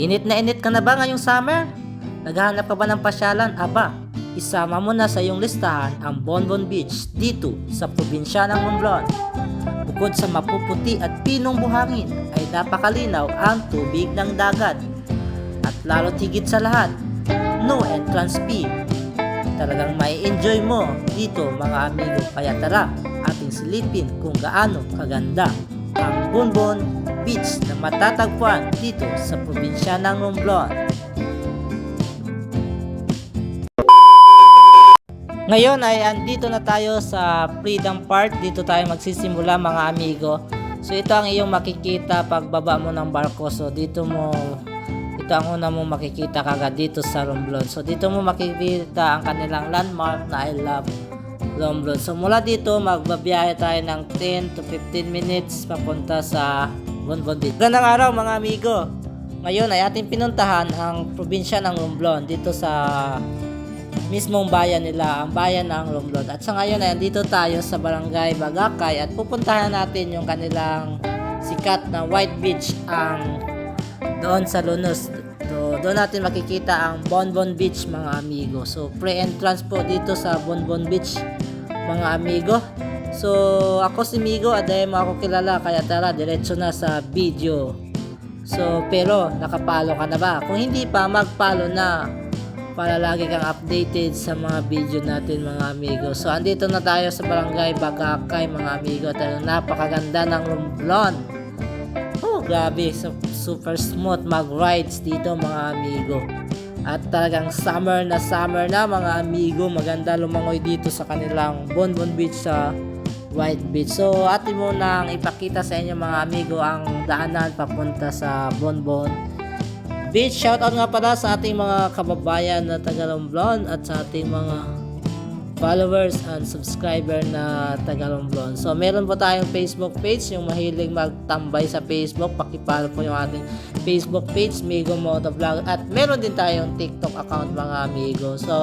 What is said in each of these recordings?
Init na init ka na ba ngayong summer? Naghahanap ka ba ng pasyalan? Aba, isama mo na sa iyong listahan ang Bonbon Beach dito sa probinsya ng Romblon. Bukod sa mapuputi at pinong buhangin ay napakalinaw ang tubig ng dagat. At lalo't higit sa lahat, no entrance fee. Talagang may enjoy mo dito mga amigo. Kaya tara, ating silipin kung gaano kaganda ang Bonbon Beach na matatagpuan dito sa probinsya ng Romblon. Ngayon ay andito na tayo sa Freedom Park. Dito tayo magsisimula mga amigo. So ito ang iyong makikita pagbaba mo ng barko. So dito mo ito ang una mo makikita kagad dito sa Romblon. So dito mo makikita ang kanilang landmark na I love Romblon. So mula dito magbabiyahe tayo ng 10 to 15 minutes papunta sa Bonbon Beach. Gandang araw mga amigo. Ngayon ay ating pinuntahan ang probinsya ng Romblon dito sa mismong bayan nila, ang bayan ng Romblon. At sa ngayon ay andito tayo sa barangay Bagakay at pupuntahan natin yung kanilang sikat na White Beach ang doon sa Lunos. So, doon natin makikita ang Bonbon Beach mga amigo. So pre-entrance po dito sa Bonbon Beach mga amigo. So ako si Migo at dahil mo ako kilala kaya tara diretso na sa video. So pero nakapalo ka na ba? Kung hindi pa magpalo na para lagi kang updated sa mga video natin mga amigo. So andito na tayo sa barangay Bagakay mga amigo. Talagang napakaganda ng Romblon. Oh grabe, super smooth mag-rides dito mga amigo. At talagang summer na summer na mga amigo. Maganda lumangoy dito sa kanilang Bonbon Beach sa White Beach. So atin mo nang ipakita sa inyo mga amigo ang daanan papunta sa Bonbon Beach. Shoutout nga pala sa ating mga kababayan na taga Romblon at sa ating mga followers and subscriber na taga Romblon. So meron po tayong Facebook page, yung mahilig magtambay sa Facebook, pakipalo po yung ating Facebook page, Migo Moto Vlog. At meron din tayong TikTok account mga amigo. So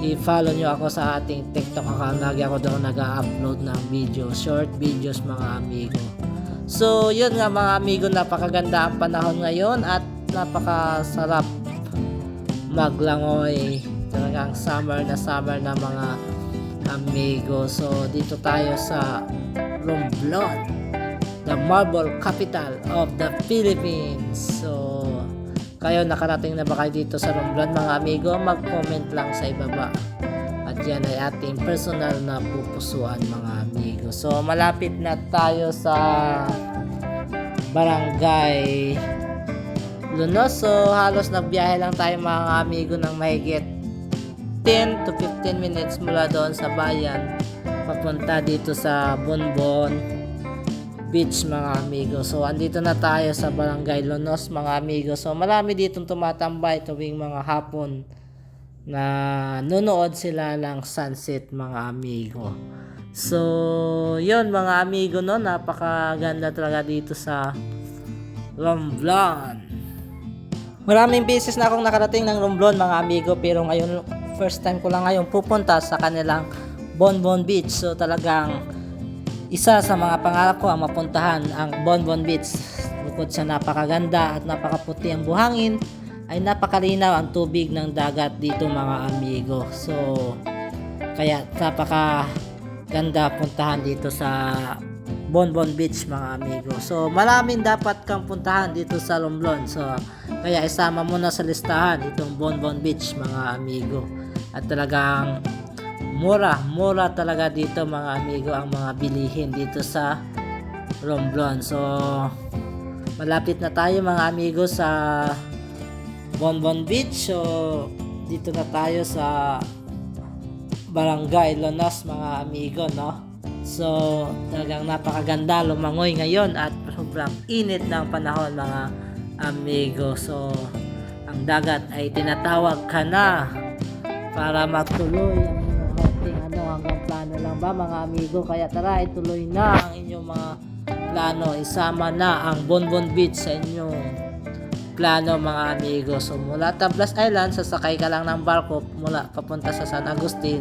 i-follow nyo ako sa ating TikTok account. Lagi ako doon nag-upload ng video, short videos mga amigo. So, yun nga mga amigo, napakaganda ang panahon ngayon at napakasarap maglangoy. Talagang summer na summer na mga amigo. So, dito tayo sa Romblon, the marble capital of the Philippines. So, kayo nakarating na ba kayo dito sa Romblon mga amigo? Mag-comment lang sa ibaba. At yan ay ating personal na pupusuan mga amigo. So malapit na tayo sa barangay Lunos. So halos nagbiyahe lang tayo mga amigo ng mahigit 10 to 15 minutes mula doon sa bayan papunta dito sa Bonbon Beach mga amigo. So andito na tayo sa Barangay Lonos mga amigo. So marami ditong tumatambay tuwing mga hapon na nunood sila ng sunset mga amigo. So yon mga amigo no, napakaganda talaga dito sa Romblon. Maraming beses na akong nakarating ng Romblon mga amigo pero ngayon first time ko lang ngayon pupunta sa kanilang Bonbon Beach. So talagang isa sa mga pangarap ko ang mapuntahan ang Bonbon Beach. Bukod sa napakaganda at napakaputi ang buhangin, ay napakalinaw ang tubig ng dagat dito mga amigo. So, kaya napaka ganda puntahan dito sa Bonbon Beach mga amigo. So, maraming dapat kang puntahan dito sa Romblon. So, kaya isama mo na sa listahan itong Bonbon Beach mga amigo. At talagang mura, mura talaga dito mga amigo ang mga bilihin dito sa Romblon. So, malapit na tayo mga amigo sa Bonbon Beach. So, dito na tayo sa Barangay Lonas mga amigo, no? So, talagang napakaganda lumangoy ngayon at sobrang init ng panahon mga amigo. So, ang dagat ay tinatawag ka na para magtuloy ang inyong hunting ano hanggang plano lang ba mga amigo? Kaya tara ituloy na ang inyong mga plano. Isama na ang Bonbon Beach sa inyong plano mga amigo. So mula Tablas Island sasakay ka lang ng barko mula papunta sa San Agustin.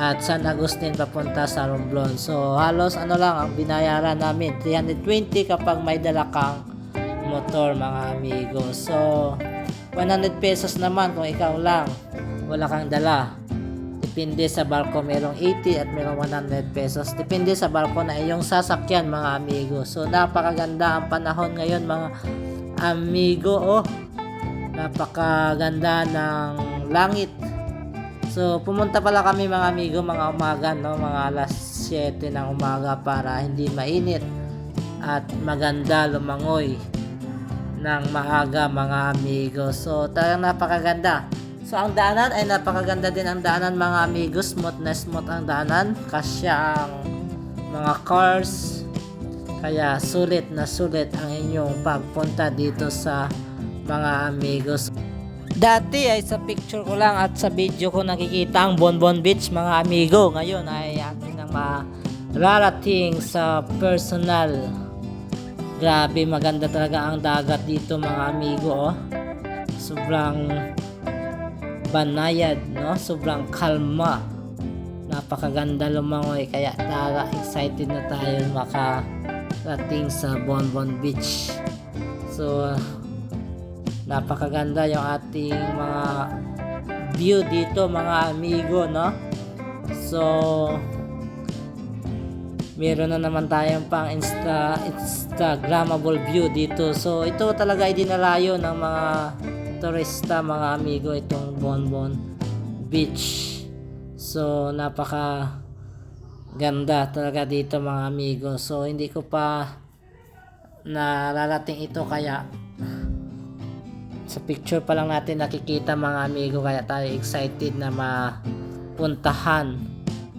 At San Agustin papunta sa Romblon. So halos ano lang ang binayaran namin. 320 kapag may dala kang motor mga amigo. So, 100 pesos naman kung ikaw lang. Wala kang dala. Depende sa barko, merong 80 at merong 100 pesos. Depende sa barko na iyong sasakyan mga amigo. So, napakaganda ang panahon ngayon mga amigo. Oh, napakaganda ng langit. So, pumunta pala kami mga amigo, mga umaga, no? Mga alas 7 ng umaga para hindi mainit at maganda lumangoy ng maaga mga amigo. So, talagang napakaganda. So, ang daanan ay napakaganda din ang daanan mga amigo. Smooth na smooth ang daanan. Kasya ang mga cars. Kaya sulit na sulit ang inyong pagpunta dito sa mga amigos. Dati ay sa picture ko lang at sa video ko nakikita ang Bonbon Beach mga amigo. Ngayon ay atin nang mararating sa personal. Grabe maganda talaga ang dagat dito mga amigo. Oh. Sobrang banayad, no? Sobrang kalma. Napakaganda lumangoy kaya tara excited na tayo makarating sa Bonbon Beach. So napakaganda yung ating mga view dito mga amigo no so meron na naman tayong pang insta instagramable view dito so ito talaga ay dinalayo ng mga turista mga amigo itong Bonbon Beach. So napaka ganda talaga dito mga amigo. So hindi ko pa nararating ito kaya sa picture pa lang natin nakikita mga amigo kaya tayo excited na mapuntahan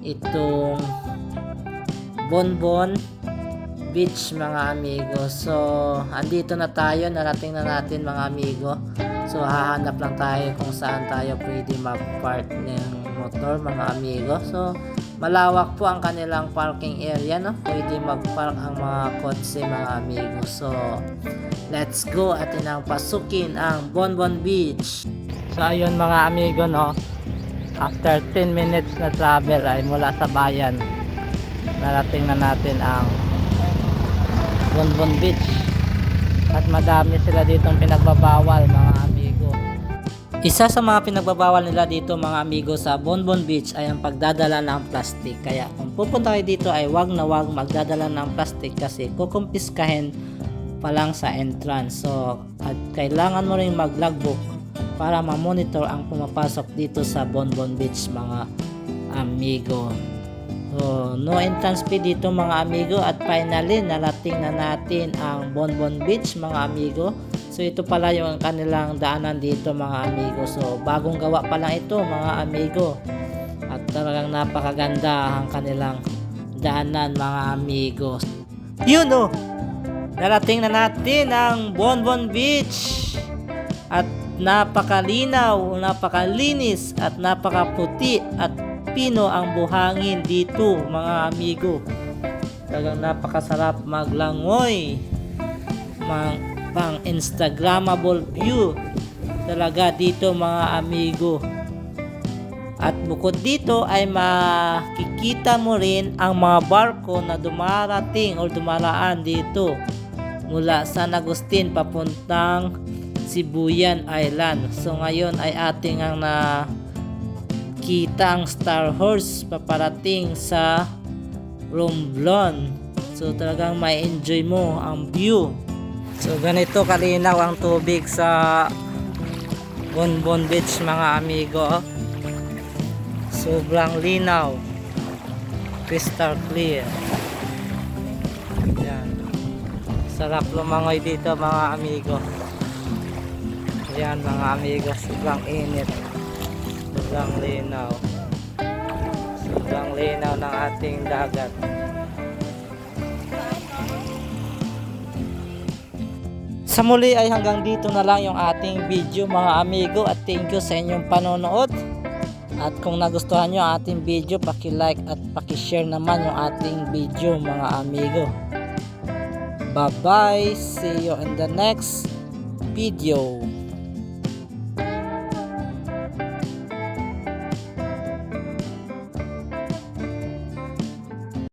itong Bonbon Beach mga amigo. So andito na tayo narating na natin mga amigo so hahanap lang tayo kung saan tayo pwede mag-park ng motor mga amigo. So malawak po ang kanilang parking area no? Pwede mag-park ang mga kotse mga amigo. So let's go at inang pasukin ang Bonbon Beach. So ayun mga amigo no? After 10 minutes na travel ay mula sa bayan narating na natin ang Bonbon Beach. At madami sila ditong pinagbabawal mga isa sa mga pinagbabawal nila dito mga amigo sa Bonbon Beach ay ang pagdadala ng plastic. Kaya kung pupunta kayo dito ay wag na wag magdadala ng plastic kasi kukumpiskahin pa lang sa entrance. So at kailangan mo rin mag logbook para ma-monitor ang pumapasok dito sa Bonbon Beach mga amigo So, no entrance fee dito mga amigo at finally narating na natin ang Bonbon Beach mga amigo. So ito pala yung kanilang daanan dito mga amigo. So bagong gawa pa lang ito mga amigo. At talagang napakaganda ang kanilang daanan mga amigo. Yun oh! Narating na natin ang Bonbon Beach. At napakalinaw, napakalinis at napakaputi at pino ang buhangin dito mga amigo. Talagang napakasarap maglangoy mang, pang instagramable view talaga dito mga amigo. At bukod dito ay makikita mo rin ang mga barko na dumarating o dumaraan dito mula San Agustin papuntang Sibuyan Island. So ngayon ay ating ang na kita ang Star Horse paparating sa Romblon. So talagang may enjoy mo ang view. So ganito kalinaw ang tubig sa Bonbon Beach mga amigo. Sobrang linaw. Crystal clear. Yan. Sarap lumangoy dito mga amigo. Yan mga amigo, sobrang init sobrang linaw. Sobrang linaw ng ating dagat. Sa muli ay hanggang dito na lang yung ating video mga amigo. At thank you sa inyong panonood. At kung nagustuhan nyo ang ating video paki-like at paki-share naman yung ating video mga amigo. Bye bye see you in the next video